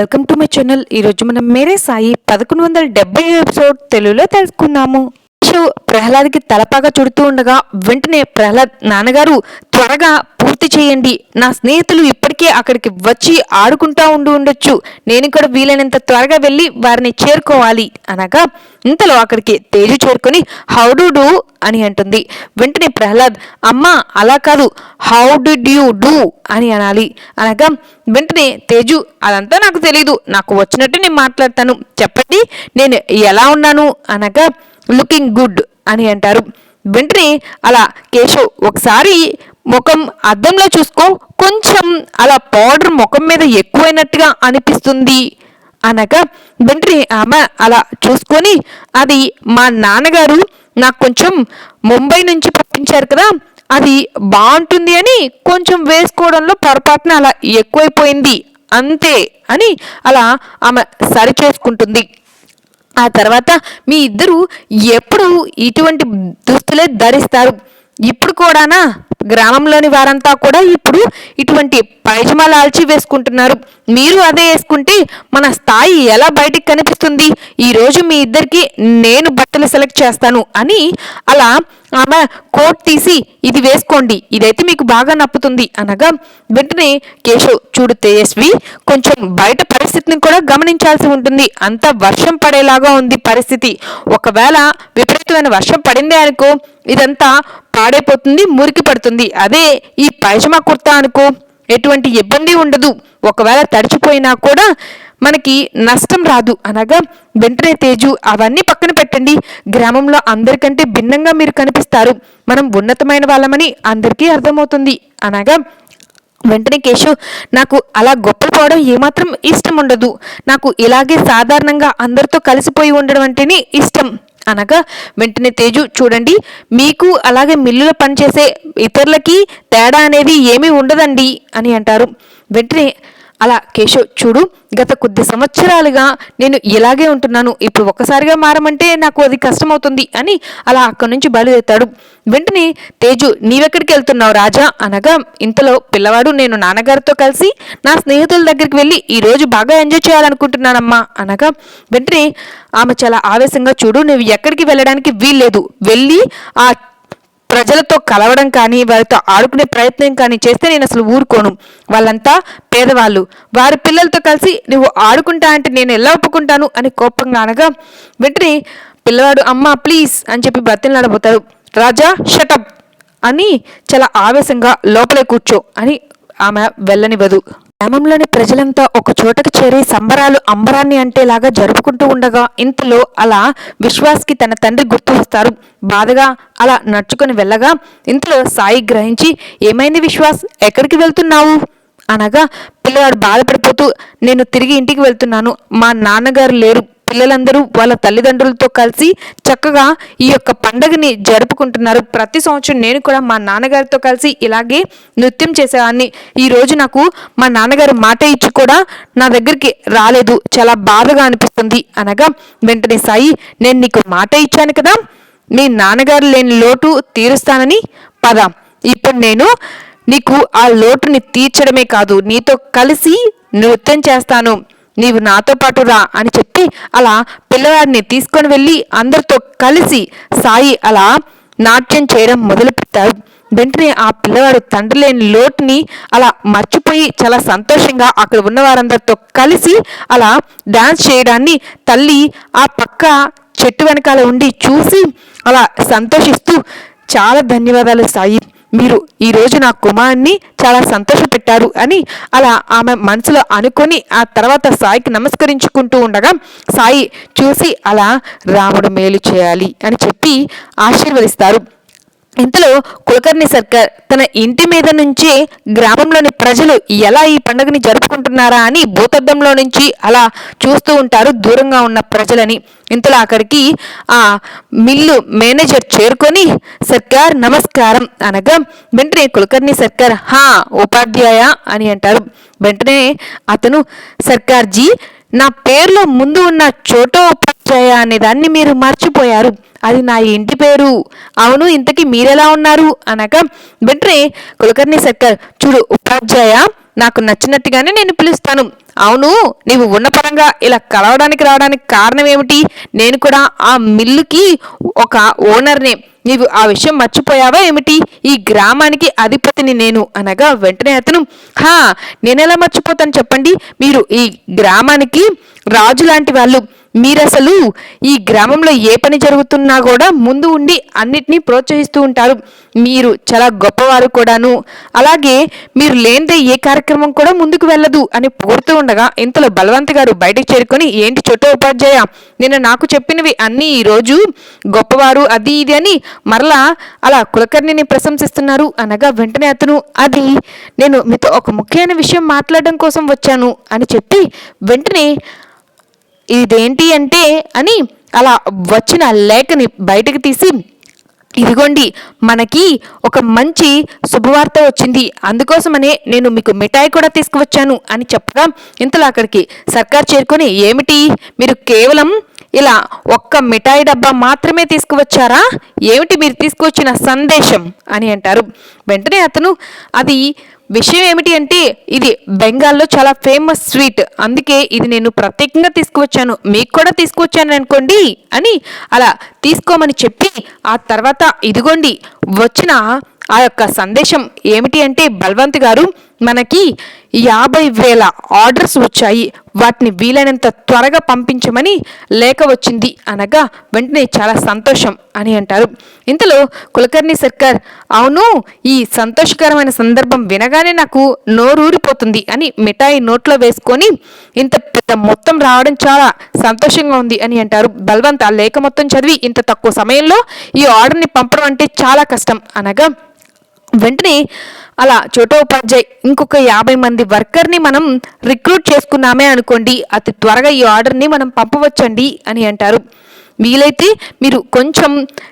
Welcome to my channel. ఈరోజు మనం మేరే సాయి పదకొండు వందల డెబ్బై ఎపిసోడ్ తెలుగులో తెలుసుకున్నాము షో ప్రహ్లాద్కి తలపాగా చుడుతూ ఉండగా వెంటనే ప్రహ్లాద్ నాన్నగారు త్వరగా పూర్తి చేయండి. నా స్నేహితులు ఇప్పటి ఇప్పటికే అక్కడికి వచ్చి ఆడుకుంటా ఉండి ఉండొచ్చు. నేను కూడా వీలైనంత త్వరగా వెళ్ళి వారిని చేరుకోవాలి అనగా ఇంతలో అక్కడికి తేజు చేరుకొని హౌ డు డూ అని అంటుంది. వెంటనే ప్రహ్లాద్ అమ్మా అలా కాదు. హౌ డిడ్ యూ డూ అని అనాలి. అనగా వెంటనే తేజు అదంతా నాకు తెలియదు నాకు వచ్చినట్టు నేను మాట్లాడతాను. చెప్పండి నేను ఎలా ఉన్నాను? అనగా లుకింగ్ గుడ్ అని అంటారు. వెంటనే అలా కేశవ్ ఒకసారి ముఖం అద్దంలో చూసుకో. కొంచెం అలా పౌడర్ ముఖం మీద ఎక్కువైనట్టుగా అనిపిస్తుంది అనగా వెంటనే ఆమె అలా చూసుకొని అది మా నాన్నగారు నాకు కొంచెం ముంబై నుంచి పంపించారు కదా అది బాగుంటుంది అని కొంచెం వేసుకోవడంలో పొరపాటున అలా ఎక్కువైపోయింది. అంతే అని అలా ఆమె సరి చేసుకుంటుంది. ఆ తర్వాత మీ ఇద్దరు ఎప్పుడు ఇటువంటి దుస్తులే ధరిస్తారు. ఇప్పుడు కూడానా? గ్రామంలోని వారంతా కూడా ఇప్పుడు ఇటువంటి పైజమాలు ఆల్చి వేసుకుంటున్నారు. మీరు అదే వేసుకుంటే మన స్థాయి ఎలా బయటికి కనిపిస్తుంది? ఈరోజు మీ ఇద్దరికి నేను బట్టలు సెలెక్ట్ చేస్తాను అని అలా ఆమె కోట్ తీసి ఇది వేసుకోండి ఇదైతే మీకు బాగా నప్పుతుంది అనగా వెంటనే కేశవ్ చూడు తేజస్వి కొంచెం బయట పరిస్థితిని కూడా గమనించాల్సి ఉంటుంది. అంత వర్షం పడేలాగా ఉంది పరిస్థితి. ఒకవేళ విపరీతమైన వర్షం పడిందే అనుకో ఇదంతా పాడైపోతుంది మురికి పడుతుంది. అదే ఈ పైజమా కుర్తా అనుకో ఎటువంటి ఇబ్బంది ఉండదు. ఒకవేళ తడిచిపోయినా కూడా మనకి నష్టం రాదు. అనగా వెంటనే తేజు అవన్నీ పక్కన పెట్టండి. గ్రామంలో అందరికంటే భిన్నంగా మీరు కనిపిస్తారు. మనం ఉన్నతమైన వాళ్ళమని అందరికీ అర్థమవుతుంది. అనగా వెంటనే కేశవ్ నాకు అలా గొప్పలు పోవడం ఏమాత్రం ఇష్టం ఉండదు. నాకు ఇలాగే సాధారణంగా అందరితో కలిసిపోయి ఉండడం అంటేనే ఇష్టం. అనగా వెంటనే తేజు చూడండి మీకు అలాగే మిల్లులో పనిచేసే ఇతరులకి తేడా అనేది ఏమీ ఉండదండి అని అంటారు. వెంటనే అలా కేశవ్ చూడు గత కొద్ది సంవత్సరాలుగా నేను ఇలాగే ఉంటున్నాను. ఇప్పుడు ఒక్కసారిగా మారమంటే నాకు అది కష్టమవుతుంది అని అలా అక్కడి నుంచి బయలుదేరుతాడు. వెంటనే తేజు నీవెక్కడికి వెళ్తున్నావు రాజా? అనగా ఇంతలో పిల్లవాడు నేను నాన్నగారితో కలిసి నా స్నేహితుల దగ్గరికి వెళ్ళి ఈరోజు బాగా ఎంజాయ్ చేయాలనుకుంటున్నానమ్మా. అనగా వెంటనే ఆమె చాలా ఆవేశంగా చూడు నువ్వు ఎక్కడికి వెళ్ళడానికి వీల్లేదు. వెళ్ళి ఆ ప్రజలతో కలవడం కానీ వారితో ఆడుకునే ప్రయత్నం కానీ చేస్తే నేను అసలు ఊరుకోను. వాళ్ళంతా పేదవాళ్ళు. వారి పిల్లలతో కలిసి నువ్వు ఆడుకుంటా అంటే నేను ఎలా ఒప్పుకుంటాను? అని కోపంగా అనగా వెంటనే పిల్లవాడు అమ్మ ప్లీజ్ అని చెప్పి బ్రతిలాడబోతాడు రాజా షటప్ అని చాలా ఆవేశంగా లోపలే కూర్చో అని ఆమె వెళ్ళనివ్వదు. గ్రామంలోని ప్రజలంతా ఒక చోటకు చేరి సంబరాలు అంబరాన్ని అంటేలాగా జరుపుకుంటూ ఉండగా ఇంతలో అలా విశ్వాస్కి తన తండ్రి గుర్తు వస్తారు బాధగా అలా నడుచుకొని వెళ్ళగా ఇంతలో సాయి గ్రహించి ఏమైంది విశ్వాస్? ఎక్కడికి వెళ్తున్నావు? అనగా పిల్లవాడు బాధపడిపోతూ నేను తిరిగి ఇంటికి వెళ్తున్నాను. మా నాన్నగారు లేరు. పిల్లలందరూ వాళ్ళ తల్లిదండ్రులతో కలిసి చక్కగా ఈ యొక్క పండగని జరుపుకుంటున్నారు. ప్రతి సంవత్సరం నేను కూడా మా నాన్నగారితో కలిసి ఇలాగే నృత్యం చేసేవాడిని. ఈరోజు నాకు మా నాన్నగారు మాట ఇచ్చి కూడా నా దగ్గరికి రాలేదు. చాలా బాధగా అనిపిస్తుంది. అనగా వెంటనే సాయి నేను నీకు మాట ఇచ్చాను కదా మీ నాన్నగారు లేని లోటు తీరుస్తానని పద. ఇప్పుడు నేను నీకు ఆ లోటుని తీర్చడమే కాదు నీతో కలిసి నృత్యం చేస్తాను. నీవు నాతో పాటు రా అని చెప్పి అలా పిల్లవాడిని తీసుకొని వెళ్ళి అందరితో కలిసి సాయి అలా నాట్యం చేయడం మొదలు పెడతారు వెంటనే ఆ పిల్లవాడు తండ్రి లేని లోటుని అలా మర్చిపోయి చాలా సంతోషంగా అక్కడ ఉన్న వారందరితో కలిసి అలా డాన్స్ చేయడాన్ని తల్లి ఆ పక్క చెట్టు వెనకాల ఉండి చూసి అలా సంతోషిస్తూ చాలా ధన్యవాదాలు సాయి. మీరు ఈరోజు నా కుమారుణ్ణి చాలా సంతోషపెట్టారు అని అలా ఆమె మనసులో అనుకొని ఆ తర్వాత సాయికి నమస్కరించుకుంటూ ఉండగా సాయి చూసి అలా రాముడు మేలు చేయాలి అని చెప్పి ఆశీర్వదిస్తారు. ఇంతలో కులకర్ణి సర్కార్ తన ఇంటి మీద నుంచే గ్రామంలోని ప్రజలు ఎలా ఈ పండుగని జరుపుకుంటున్నారా అని భూతద్దంలో నుంచి అలా చూస్తూ ఉంటారు దూరంగా ఉన్న ప్రజలని. ఇంతలో అక్కడికి ఆ మిల్లు మేనేజర్ చేరుకొని సర్కార్ నమస్కారం అనగా వెంటనే కులకర్ణి సర్కార్ హా ఉపాధ్యాయ అని అంటారు. వెంటనే అతను సర్కార్ జీ నా పేరులో ముందు ఉన్న చోటో ఉపాధ్యాయ అనే దాన్ని మీరు మర్చిపోయారు. అది నా ఇంటి పేరు. అవును ఇంతకీ మీరెలా ఉన్నారు? అనగా వెంటనే కులకర్ణి సర్కార్ చూడు ఉపాధ్యాయ నాకు నచ్చినట్టుగానే నేను పిలుస్తాను. అవును నీవు ఉన్నపరంగా ఇలా కలవడానికి రావడానికి కారణం ఏమిటి? నేను కూడా ఆ మిల్లుకి ఒక ఓనర్నే. నీవు ఆ విషయం మర్చిపోయావా ఏమిటి? ఈ గ్రామానికి అధిపతిని నేను అనగా వెంటనే అతను. హా నేనెలా మర్చిపోతాను చెప్పండి? మీరు ఈ గ్రామానికి రాజు లాంటి వాళ్ళు. మీరసలు ఈ గ్రామంలో ఏ పని జరుగుతున్నా కూడా ముందు ఉండి అన్నిటినీ ప్రోత్సహిస్తూ ఉంటారు. మీరు చాలా గొప్పవారు కూడాను. అలాగే మీరు లేనిదే ఏ కార్యక్రమం కూడా ముందుకు వెళ్ళదు అని పొగుడుతూ ఉండగా ఇంతలో బలవంత్ గారు బయటకు చేరుకొని ఏంటి చోట ఉపాధ్యాయ? నిన్న నాకు చెప్పినవి అన్నీ ఈరోజు గొప్పవారు అది ఇది అని మరలా అలా కులకర్ణిని ప్రశంసిస్తున్నారు. అనగా వెంటనే అతను అది నేను మీతో ఒక ముఖ్యమైన విషయం మాట్లాడడం కోసం వచ్చాను అని చెప్పి వెంటనే ఇదేంటి అంటే అని అలా వచ్చిన లేఖని బయటకు తీసి ఇదిగోండి మనకి ఒక మంచి శుభవార్త వచ్చింది. అందుకోసమనే నేను మీకు మిఠాయి కూడా తీసుకువచ్చాను అని చెప్పగా ఇంతలో అక్కడికి సర్కార్ చేరుకొని ఏమిటి? మీరు కేవలం ఇలా ఒక్క మిఠాయి డబ్బా మాత్రమే తీసుకువచ్చారా? ఏమిటి మీరు తీసుకువచ్చిన సందేశం? అని అంటారు. వెంటనే అతను అది విషయం ఏమిటి అంటే ఇది బెంగాల్లో చాలా ఫేమస్ స్వీట్. అందుకే ఇది నేను ప్రత్యేకంగా తీసుకువచ్చాను. మీకు కూడా తీసుకువచ్చాను అనుకోండి అని అలా తీసుకోమని చెప్పి ఆ తర్వాత ఇదిగోండి వచ్చిన ఆ యొక్క సందేశం ఏమిటి అంటే బల్వంత్ గారు మనకి యాభై వేల ఆర్డర్స్ వచ్చాయి. వాటిని వీలైనంత త్వరగా పంపించమని లేఖ వచ్చింది. అనగా వెంటనే చాలా సంతోషం అని అంటారు. ఇంతలో కులకర్ణి సర్కార్ అవును ఈ సంతోషకరమైన సందర్భం వినగానే నాకు నోరూరిపోతుంది అని మిఠాయి నోట్లో వేసుకొని ఇంత పెద్ద మొత్తం రావడం చాలా సంతోషంగా ఉంది అని అంటారు. బల్వంత్ ఆ లేఖ మొత్తం చదివి ఇంత తక్కువ సమయంలో ఈ ఆర్డర్ని పంపడం అంటే చాలా కష్టం. అనగా వెంటనే అలా చోటో ఉపాధ్యాయ్ ఇంకొక యాభై మంది వర్కర్ని మనం రిక్రూట్ చేసుకున్నామే అనుకోండి అతి త్వరగా ఈ ఆర్డర్ని మనం పంపవచ్చండి అని అంటారు. వీలైతే మీరు కొంచెం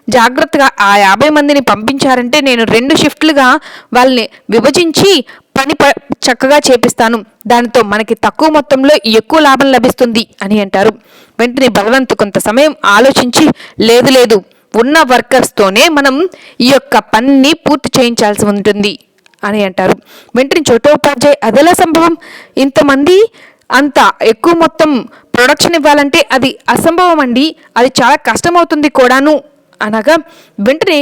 జాగ్రత్తగా ఆ యాభై మందిని పంపించారంటే నేను రెండు షిఫ్ట్లుగా వాళ్ళని విభజించి పని ప చక్కగా చేపిస్తాను. దానితో మనకి తక్కువ మొత్తంలో ఎక్కువ లాభం లభిస్తుంది అని అంటారు. వెంటనే బలవంతు కొంత సమయం ఆలోచించి లేదు లేదు ఉన్న వర్కర్స్తోనే మనం ఈ యొక్క పనిని పూర్తి చేయించాల్సి ఉంటుంది అని అంటారు. వెంటనే చోటోపాధ్యాయ్ అదెలా సంభవం? ఇంతమంది అంత ఎక్కువ మొత్తం ప్రొడక్షన్ ఇవ్వాలంటే అది అసంభవం అండి అది చాలా కష్టమవుతుంది కూడాను అనగా వెంటనే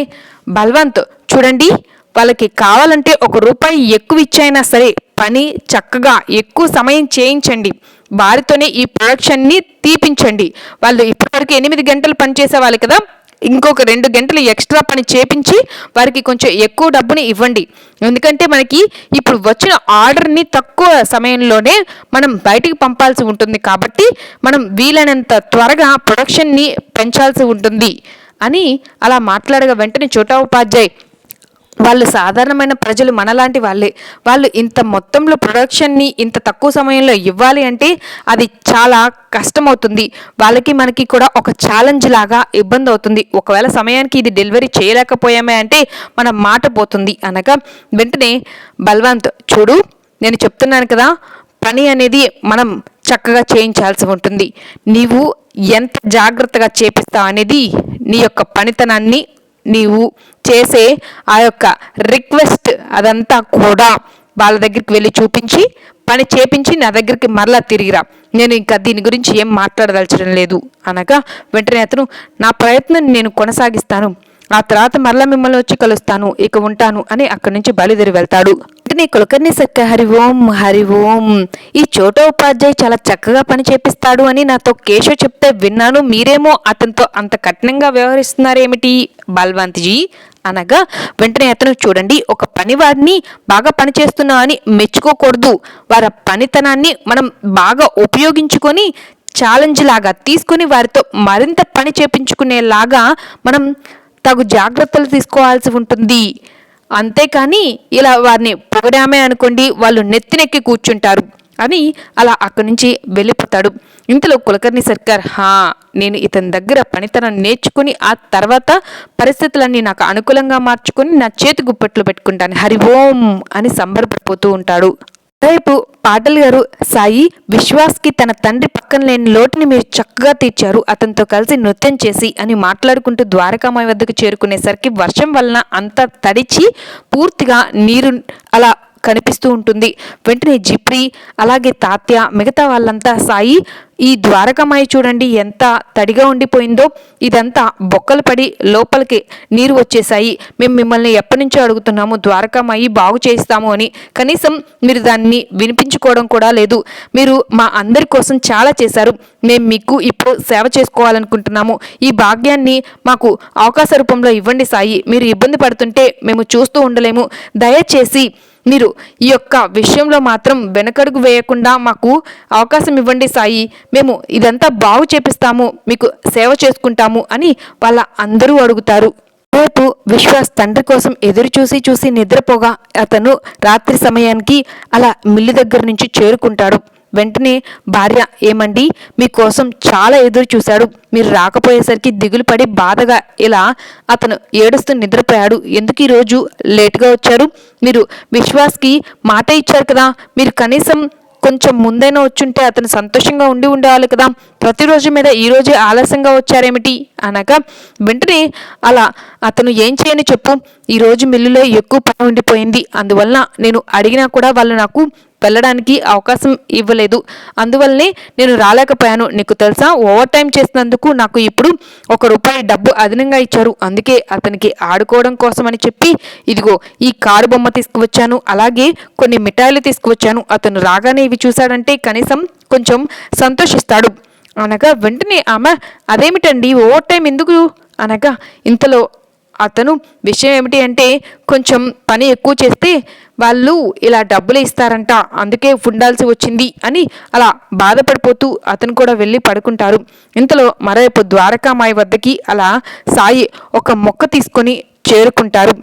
బల్వంత్ చూడండి వాళ్ళకి కావాలంటే ఒక రూపాయి ఎక్కువ ఇచ్చైనా సరే పని చక్కగా ఎక్కువ సమయం చేయించండి. వారితోనే ఈ ప్రొడక్షన్ని తీపించండి. వాళ్ళు ఇప్పటివరకు ఎనిమిది గంటలు పనిచేసే వాళ్ళు కదా ఇంకొక రెండు గంటలు ఎక్స్ట్రా పని చేపించి వారికి కొంచెం ఎక్కువ డబ్బుని ఇవ్వండి. ఎందుకంటే మనకి ఇప్పుడు వచ్చిన ఆర్డర్ని తక్కువ సమయంలోనే మనం బయటికి పంపాల్సి ఉంటుంది కాబట్టి మనం వీలైనంత త్వరగా ప్రొడక్షన్ని పెంచాల్సి ఉంటుంది అని అలా మాట్లాడగా వెంటనే చోటా ఉపాధ్యాయ్ వాళ్ళు సాధారణమైన ప్రజలు మనలాంటి వాళ్ళే. వాళ్ళు ఇంత మొత్తంలో ప్రొడక్షన్ని ఇంత తక్కువ సమయంలో ఇవ్వాలి అంటే అది చాలా కష్టమవుతుంది. వాళ్ళకి మనకి కూడా ఒక ఛాలెంజ్ లాగా ఇబ్బంది అవుతుంది. ఒకవేళ సమయానికి ఇది డెలివరీ చేయలేకపోయామే అంటే మన మాట పోతుంది. అనగా వెంటనే బల్వంత్ చూడు నేను చెప్తున్నాను కదా పని అనేది మనం చక్కగా చేయించాల్సి ఉంటుంది. నీవు ఎంత జాగ్రత్తగా చేపిస్తావు అనేది నీ యొక్క పనితనాన్ని నీవు చేసే ఆ యొక్క రిక్వెస్ట్ అదంతా కూడా వాళ్ళ దగ్గరికి వెళ్ళి చూపించి పని చేపించి నా దగ్గరికి మరలా తిరిగిరా నేను ఇంకా దీని గురించి ఏం మాట్లాడదలచడం లేదు అనగా వెంటనే అతను నా ప్రయత్నం నేను కొనసాగిస్తాను. ఆ తర్వాత మరలా మిమ్మల్ని వచ్చి కలుస్తాను ఇక ఉంటాను అని అక్కడి నుంచి బయలుదేరి వెళ్తాడు. వెంటనే కులకర్ణి సక్క హరి ఓం హరి ఓం ఈ చోట ఉపాధ్యాయ్ చాలా చక్కగా పని చేపిస్తాడు అని నాతో కేశవ్ చెప్తే విన్నాను. మీరేమో అతనితో అంత కఠినంగా వ్యవహరిస్తున్నారేమిటి? బల్వంత్జీ అనగా వెంటనే అతను చూడండి ఒక పనివాడిని బాగా పనిచేస్తున్నా అని మెచ్చుకోకూడదు. వారి పనితనాన్ని మనం బాగా ఉపయోగించుకొని ఛాలెంజ్ లాగా తీసుకుని వారితో మరింత పని చేపించుకునేలాగా మనం తగు జాగ్రత్తలు తీసుకోవాల్సి ఉంటుంది. అంతేకాని ఇలా వారిని పొగడామే అనుకోండి వాళ్ళు నెత్తినెక్కి కూర్చుంటారు అని అలా అక్కడి నుంచి వెళ్ళిపోతాడు. ఇంతలో కులకర్ణి సర్కార్ హా నేను ఇతని దగ్గర పనితనం నేర్చుకుని ఆ తర్వాత పరిస్థితులన్నీ నాకు అనుకూలంగా మార్చుకొని నా చేతి గుప్పట్లు పెట్టుకుంటాను. హరి ఓం అని సంబరపడిపోతూ ఉంటాడు. రేపు పాటల్ గారు సాయి విశ్వాస్కి తన తండ్రి పక్కన లేని లోటుని మీరు చక్కగా తీర్చారు. అతనితో కలిసి నృత్యం చేసి అని మాట్లాడుకుంటూ ద్వారకామాయి వద్దకు చేరుకునేసరికి వర్షం వలన అంతా తడిచి పూర్తిగా నీరు అలా కనిపిస్తూ ఉంటుంది. వెంటనే జిప్రి అలాగే తాత్య మిగతా వాళ్ళంతా సాయి ఈ ద్వారకమాయి చూడండి ఎంత తడిగా ఉండిపోయిందో. ఇదంతా బొక్కలు పడి లోపలికి నీరు వచ్చేసాయి మేము మిమ్మల్ని ఎప్పటి నుంచో అడుగుతున్నాము ద్వారకామాయి బాగు చేస్తాము అని. కనీసం మీరు దాన్ని వినిపించుకోవడం కూడా లేదు. మీరు మా అందరి కోసం చాలా చేశారు. మేము మీకు ఇప్పుడు సేవ చేసుకోవాలనుకుంటున్నాము. ఈ భాగ్యాన్ని మాకు అవకాశ రూపంలో ఇవ్వండి సాయి. మీరు ఇబ్బంది పడుతుంటే మేము చూస్తూ ఉండలేము. దయచేసి మీరు ఈ యొక్క విషయంలో మాత్రం వెనకడుగు వేయకుండా మాకు అవకాశం ఇవ్వండి సాయి. మేము ఇదంతా బాగు చేపిస్తాము మీకు సేవ చేసుకుంటాము అని వాళ్ళ అందరూ అడుగుతారు. రేపు విశ్వాస్ తండ్రి కోసం ఎదురు చూసి చూసి నిద్రపోగా అతను రాత్రి సమయానికి అలా మిల్లి దగ్గర నుంచి చేరుకుంటాడు. వెంటనే భార్య ఏమండి మీకోసం చాలా ఎదురు చూశాడు. మీరు రాకపోయేసరికి దిగులు పడి బాధగా ఇలా అతను ఏడుస్తూ నిద్రపోయాడు. ఎందుకు ఈరోజు లేటుగా వచ్చారు? మీరు విశ్వాస్కి మాట ఇచ్చారు కదా. మీరు కనీసం కొంచెం ముందైనా వచ్చుంటే అతను సంతోషంగా ఉండి ఉండేవాళ్ళు కదా. ప్రతిరోజు మీద ఈరోజు ఆలస్యంగా వచ్చారేమిటి? అనగా వెంటనే అలా అతను ఏం చేయని చెప్పు. ఈరోజు మిల్లులో ఎక్కువ పని ఉండిపోయింది. అందువల్ల నేను అడిగినా కూడా వాళ్ళు నాకు వెళ్ళడానికి అవకాశం ఇవ్వలేదు. అందువల్లనే నేను రాలేకపోయాను. నీకు తెలుసా? ఓవర్ టైం చేసినందుకు నాకు ఇప్పుడు ఒక రూపాయి డబ్బు అదనంగా ఇచ్చారు. అందుకే అతనికి ఆడుకోవడం కోసం అని చెప్పి ఇదిగో ఈ కారు బొమ్మ తీసుకువచ్చాను. అలాగే కొన్ని మిఠాయిలు తీసుకువచ్చాను. అతను రాగానే ఇవి చూశాడంటే కనీసం కొంచెం సంతోషిస్తాడు. అనగా వెంటనే ఆమె అదేమిటండి? ఓవర్ టైం ఎందుకు? అనగా ఇంతలో అతను విషయం ఏమిటి అంటే కొంచెం పని ఎక్కువ చేస్తే వాళ్ళు ఇలా డబ్బులు ఇస్తారంట అందుకే ఉండాల్సి వచ్చింది అని అలా బాధపడిపోతూ అతను కూడా వెళ్ళి పడుకుంటారు. ఇంతలో మరోవైపు ద్వారకామాయి వద్దకి అలా సాయి ఒక మొక్క తీసుకొని చేరుకుంటారు.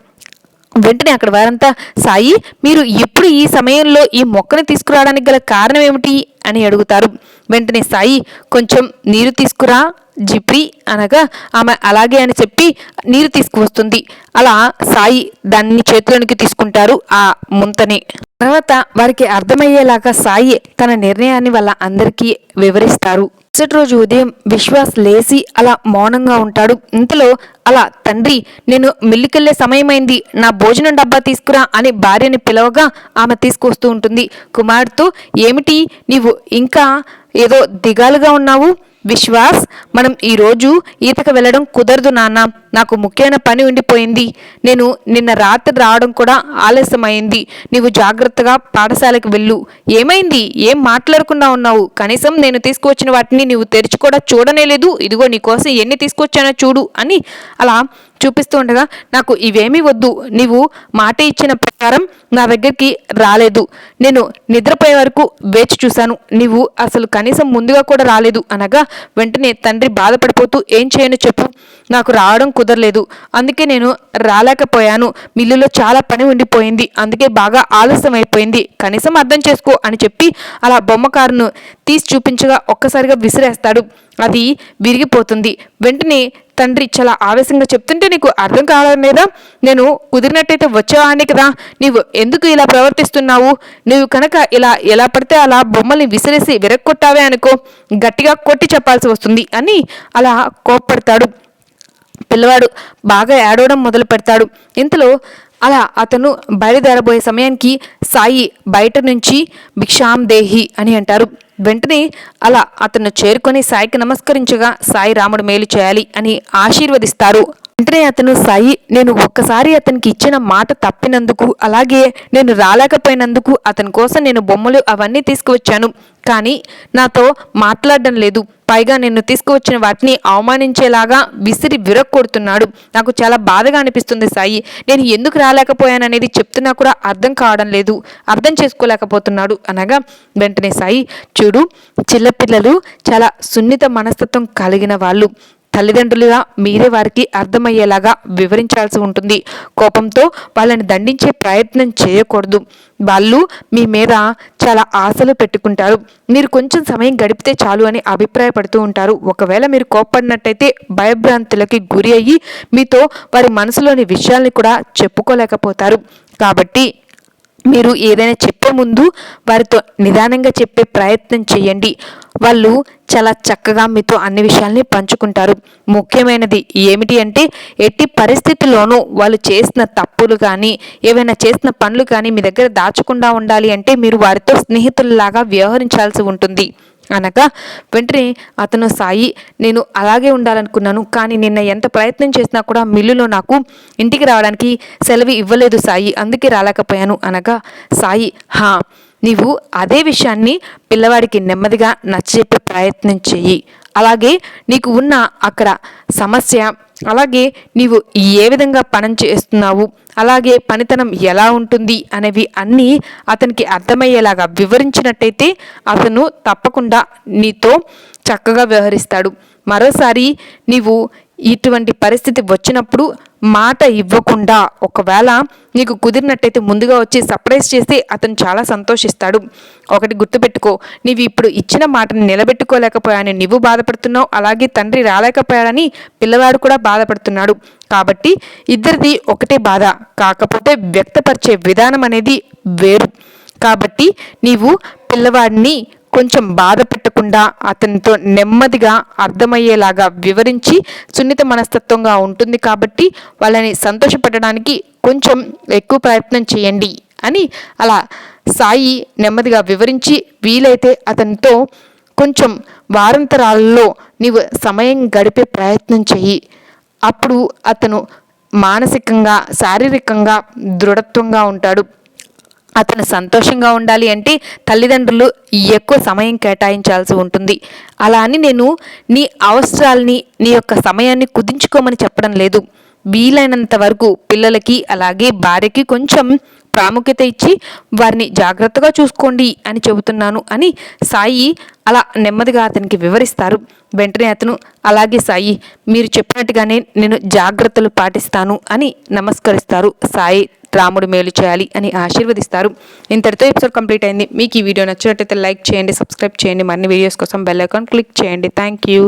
వెంటనే అక్కడ వారంతా సాయి మీరు ఎప్పుడు ఈ సమయంలో ఈ మొక్కను తీసుకురావడానికి గల కారణం ఏమిటి? అని అడుగుతారు. వెంటనే సాయి కొంచెం నీరు తీసుకురా జిప్రి అనగా ఆమె అలాగే అని చెప్పి నీరు తీసుకువస్తుంది. అలా సాయి దాన్ని చేతిలోనికి తీసుకుంటారు ఆ ముంతని. తర్వాత వారికి అర్థమయ్యేలాగా సాయి తన నిర్ణయాన్ని వాళ్ళ అందరికీ వివరిస్తారు. మరుసటి రోజు ఉదయం విశ్వాస్ లేచి అలా మౌనంగా ఉంటాడు. ఇంతలో అలా తండ్రి నేను మిల్లికెళ్ళే సమయమైంది. నా భోజనం డబ్బా తీసుకురా అని భార్యని పిలవగా ఆమె తీసుకొస్తూ ఉంటుంది. కుమార్తె ఏమిటి? నీవు ఇంకా ఏదో దిగాలుగా ఉన్నావు? విశ్వాస్ మనం ఈరోజు ఈతకు వెళ్ళడం కుదరదు నాన్న. నాకు ముఖ్యమైన పని ఉండిపోయింది. నేను నిన్న రాత్రి రావడం కూడా ఆలస్యమైంది. నీవు జాగ్రత్తగా పాఠశాలకు వెళ్ళు. ఏమైంది? ఏం మాట్లాడకుండా ఉన్నావు? కనీసం నేను తీసుకువచ్చిన వాటిని నీవు తెరిచి కూడా చూడనే లేదు. ఇదిగో నీకోసం ఎన్ని తీసుకొచ్చానో చూడు అని అలా చూపిస్తూ ఉండగా నాకు ఇవేమీ వద్దు. నీవు మాట ఇచ్చిన ప్రకారం నా దగ్గరికి రాలేదు. నేను నిద్రపోయే వరకు వేచి చూశాను. నీవు అసలు కనీసం ముందుగా కూడా రాలేదు. అనగా వెంటనే తండ్రి బాధపడిపోతూ ఏం చేయను చెప్పు. నాకు రావడం కుదరలేదు. అందుకే నేను రాలేకపోయాను. మిల్లులో చాలా పని ఉండిపోయింది. అందుకే బాగా ఆలస్యం అయిపోయింది. కనీసం అర్థం చేసుకో అని చెప్పి అలా బొమ్మకారును తీసి చూపించగా ఒక్కసారిగా విసిరేస్తాడు. అది విరిగిపోతుంది. వెంటనే తండ్రి చాలా ఆవేశంగా చెప్తుంటే నీకు అర్థం కావడం లేదా? నేను కుదిరినట్టయితే వచ్చేవాడిని కదా. నీవు ఎందుకు ఇలా ప్రవర్తిస్తున్నావు? నువ్వు కనుక ఇలా ఎలా పడితే అలా బొమ్మల్ని విసిరేసి విరక్కొట్టావే అనుకో గట్టిగా కొట్టి చెప్పాల్సి వస్తుంది అని అలా కోప్పడతాడు. పిల్లవాడు బాగా ఏడవడం మొదలు పెడతాడు. ఇంతలో అలా అతను బయలుదేరబోయే సమయానికి సాయి బయట నుంచి భిక్షాం దేహి అని అంటారు. వెంటనే అలా అతను చేరుకొని సాయికి నమస్కరించగా సాయి రాముడు మేలు చేయాలి అని ఆశీర్వదిస్తారు. వెంటనే అతను సాయి నేను ఒక్కసారి అతనికి ఇచ్చిన మాట తప్పినందుకు అలాగే నేను రాలేకపోయినందుకు అతని కోసం నేను బొమ్మలు అవన్నీ తీసుకువచ్చాను. కానీ నాతో మాట్లాడడం లేదు. పైగా నేను తీసుకువచ్చిన వాటిని అవమానించేలాగా విసిరి విరక్కొడుతున్నాడు. నాకు చాలా బాధగా అనిపిస్తుంది సాయి. నేను ఎందుకు రాలేకపోయాననేది చెప్తున్నా కూడా అర్థం కావడం లేదు. అర్థం చేసుకోలేకపోతున్నాడు. అనగా వెంటనే సాయి చూడు చిన్నపిల్లలు చాలా సున్నిత మనస్తత్వం కలిగిన వాళ్ళు. తల్లిదండ్రులుగా మీరే వారికి అర్థమయ్యేలాగా వివరించాల్సి ఉంటుంది. కోపంతో వాళ్ళని దండించే ప్రయత్నం చేయకూడదు. వాళ్ళు మీ మీద చాలా ఆశలు పెట్టుకుంటారు. మీరు కొంచెం సమయం గడిపితే చాలు అని అభిప్రాయపడుతూ ఉంటారు. ఒకవేళ మీరు కోప్పడినట్టయితే భయభ్రాంతులకి గురి అయ్యి మీతో వారి మనసులోని విషయాల్ని కూడా చెప్పుకోలేకపోతారు. కాబట్టి మీరు ఏదైనా చెప్పే ముందు వారితో నిదానంగా చెప్పే ప్రయత్నం చేయండి. వాళ్ళు చాలా చక్కగా మీతో అన్ని విషయాల్ని పంచుకుంటారు. ముఖ్యమైనది ఏమిటి అంటే ఎట్టి పరిస్థితుల్లోనూ వాళ్ళు చేసిన తప్పులు కానీ ఏవైనా చేసిన పనులు కానీ మీ దగ్గర దాచకుండా ఉండాలి అంటే మీరు వారితో స్నేహితుల్లాగా వ్యవహరించాల్సి ఉంటుంది. అనగా వెంటనే అతను సాయి నేను అలాగే ఉండాలనుకున్నాను కానీ నిన్న ఎంత ప్రయత్నం చేసినా కూడా మిల్లులో నాకు ఇంటికి రావడానికి సెలవు ఇవ్వలేదు సాయి అందుకే రాలేకపోయాను. అనగా సాయి హా నీవు అదే విషయాన్ని పిల్లవాడికి నెమ్మదిగా నచ్చజెప్పే ప్రయత్నం చెయ్యి. అలాగే నీకు ఉన్న అక్కడ సమస్య అలాగే నీవు ఏ విధంగా పని చేస్తున్నావు? అలాగే పనితనం ఎలా ఉంటుంది? అనేవి అన్నీ అతనికి అర్థమయ్యేలాగా వివరించినట్టయితే అతను తప్పకుండా నీతో చక్కగా వ్యవహరిస్తాడు. మరోసారి నీవు ఇటువంటి పరిస్థితి వచ్చినప్పుడు మాట ఇవ్వకుండా ఒకవేళ నీకు కుదిరినట్టయితే ముందుగా వచ్చి సర్ప్రైజ్ చేస్తే అతను చాలా సంతోషిస్తాడు. ఒకటి గుర్తుపెట్టుకో నీవు ఇప్పుడు ఇచ్చిన మాటని నిలబెట్టుకోలేకపోయాను నువ్వు బాధపడుతున్నావు అలాగే తండ్రి రాలేకపోయాడని పిల్లవాడు కూడా బాధపడుతున్నాడు. కాబట్టి ఇద్దరిది ఒకటే బాధ కాకపోతే వ్యక్తపరిచే విధానం అనేది వేరు. కాబట్టి నీవు పిల్లవాడిని కొంచెం బాధ పెట్టకుండా అతనితో నెమ్మదిగా అర్థమయ్యేలాగా వివరించి సున్నిత మనస్తత్వంగా ఉంటుంది కాబట్టి వాళ్ళని సంతోషపెట్టడానికి కొంచెం ఎక్కువ ప్రయత్నం చేయండి అని అలా సాయి నెమ్మదిగా వివరించి వీలైతే అతనితో కొంచెం వారంతరాలలో నీవు సమయం గడిపే ప్రయత్నం చెయ్యి. అప్పుడు అతను మానసికంగా శారీరకంగా దృఢత్వంగా ఉంటాడు. అతను సంతోషంగా ఉండాలి అంటే తల్లిదండ్రులు ఎక్కువ సమయం కేటాయించాల్సి ఉంటుంది. అలా అని నేను నీ అవసరాల్ని నీ యొక్క సమయాన్ని కుదించుకోమని చెప్పడం లేదు. వీలైనంత వరకు పిల్లలకి అలాగే భార్యకి కొంచెం ప్రాముఖ్యత ఇచ్చి వారిని జాగ్రత్తగా చూసుకోండి అని చెబుతున్నాను అని సాయి అలా నెమ్మదిగా అతనికి వివరిస్తారు. వెంటనే అతను అలాగే సాయి మీరు చెప్పినట్టుగానే నేను జాగ్రత్తలు పాటిస్తాను అని నమస్కరిస్తారు. సాయి రాముడు మేలు చేయాలి అని ఆశీర్వదిస్తారు. ఇంతటితో ఎపిసోడ్ కంప్లీట్ అయింది. మీకు ఈ వీడియో నచ్చినట్టయితే లైక్ చేయండి సబ్స్క్రైబ్ చేయండి. మరిన్ని వీడియోస్ కోసం బెల్ ఐకాన్ క్లిక్ చేయండి. Thank you.